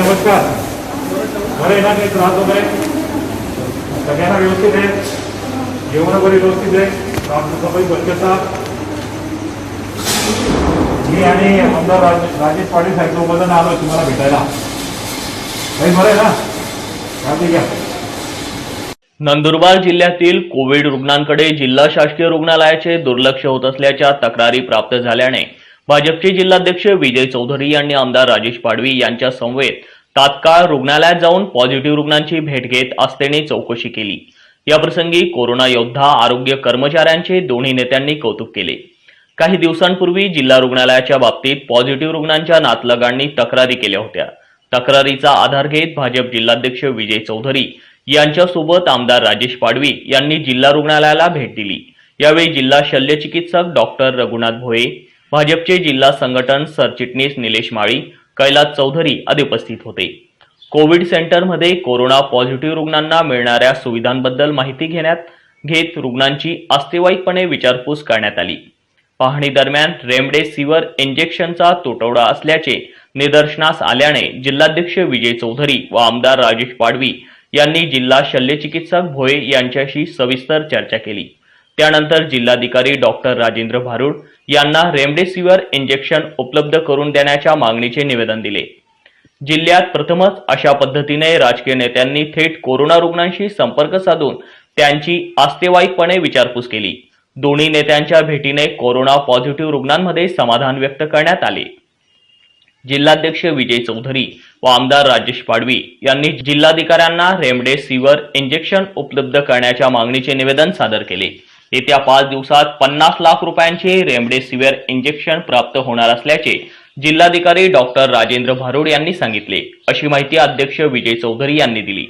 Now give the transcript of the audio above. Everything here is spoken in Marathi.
नमस्कार. बरं आहे ना काही त्रास वगैरे? सगळ्यांना व्यवस्थित आहे? जेवण वगैरे व्यवस्थित आहे? साफसफाई स्वच्छता मी आणि आमदार राजेश पाटील साहेब सोबत आलो तुम्हाला भेटायला. काही बरं आहे ना? काळजी घ्या. नंदुरबार जिल्ह्यातील कोविड रुग्णांकडे जिल्हा शासकीय रुग्णालयाचे दुर्लक्ष होत असल्याच्या तक्रारी प्राप्त झाल्याने भाजपचे जिल्हाध्यक्ष विजय चौधरी यांनी आमदार राजेश पाडवी यांच्या समवेत तात्काळ रुग्णालयात जाऊन पॉझिटिव्ह रुग्णांची भेट घेत आस्थेने चौकशी केली. याप्रसंगी कोरोना योद्धा आरोग्य कर्मचाऱ्यांचे दोन्ही नेत्यांनी कौतुक केले. काही दिवसांपूर्वी जिल्हा रुग्णालयाच्या बाबतीत पॉझिटिव्ह रुग्णांच्या नातलगांनी तक्रारी केल्या होत्या. तक्रारीचा आधार घेत भाजप जिल्हाध्यक्ष विजय चौधरी यांच्यासोबत आमदार राजेश पाडवी यांनी जिल्हा रुग्णालयाला भेट दिली. यावेळी जिल्हा शल्यचिकित्सक डॉक्टर रघुनाथ भोये भाजपचे जिल्हा संघटन सरचिटणीस निलेश माळी कैलास चौधरी आदी उपस्थित होते. कोविड सेंटरमध्ये कोरोना पॉझिटिव्ह रुग्णांना मिळणाऱ्या सुविधांबद्दल माहिती घेण्यात घेत रुग्णांची आस्तेवाईकपणे विचारपूस करण्यात आली. पाहणी दरम्यान रेमडेसिवीर इंजेक्शनचा तुटवडा असल्याचे निदर्शनास आल्याने जिल्हाध्यक्ष विजय चौधरी व आमदार राजेश पाडवी यांनी जिल्हा शल्यचिकित्सक भोये यांच्याशी सविस्तर चर्चा केली. त्यानंतर जिल्हाधिकारी डॉक्टर राजेंद्र भारुड यांना रेमडेसिवीर इंजेक्शन उपलब्ध करून देण्याच्या मागणीचे निवेदन दिले. जिल्ह्यात प्रथमच अशा पद्धतीने राजकीय नेत्यांनी थेट कोरोना रुग्णांशी संपर्क साधून त्यांची आस्तेवाईकपणे विचारपूस केली. दोन्ही नेत्यांच्या भेटीने कोरोना पॉझिटिव्ह रुग्णांमध्ये समाधान व्यक्त करण्यात आले. जिल्हाध्यक्ष विजय चौधरी व आमदार राजेश पाडवी यांनी जिल्हाधिकाऱ्यांना रेमडेसिवीर इंजेक्शन उपलब्ध करण्याच्या मागणीचे निवेदन सादर केले. येत्या पाच दिवसात पन्नास लाख रुपयांचे रेमडेसिवीर इंजेक्शन प्राप्त होणार असल्याचे जिल्हाधिकारी डॉक्टर राजेंद्र भारुड यांनी सांगितले. अशी माहिती अध्यक्ष विजय चौधरी यांनी दिली.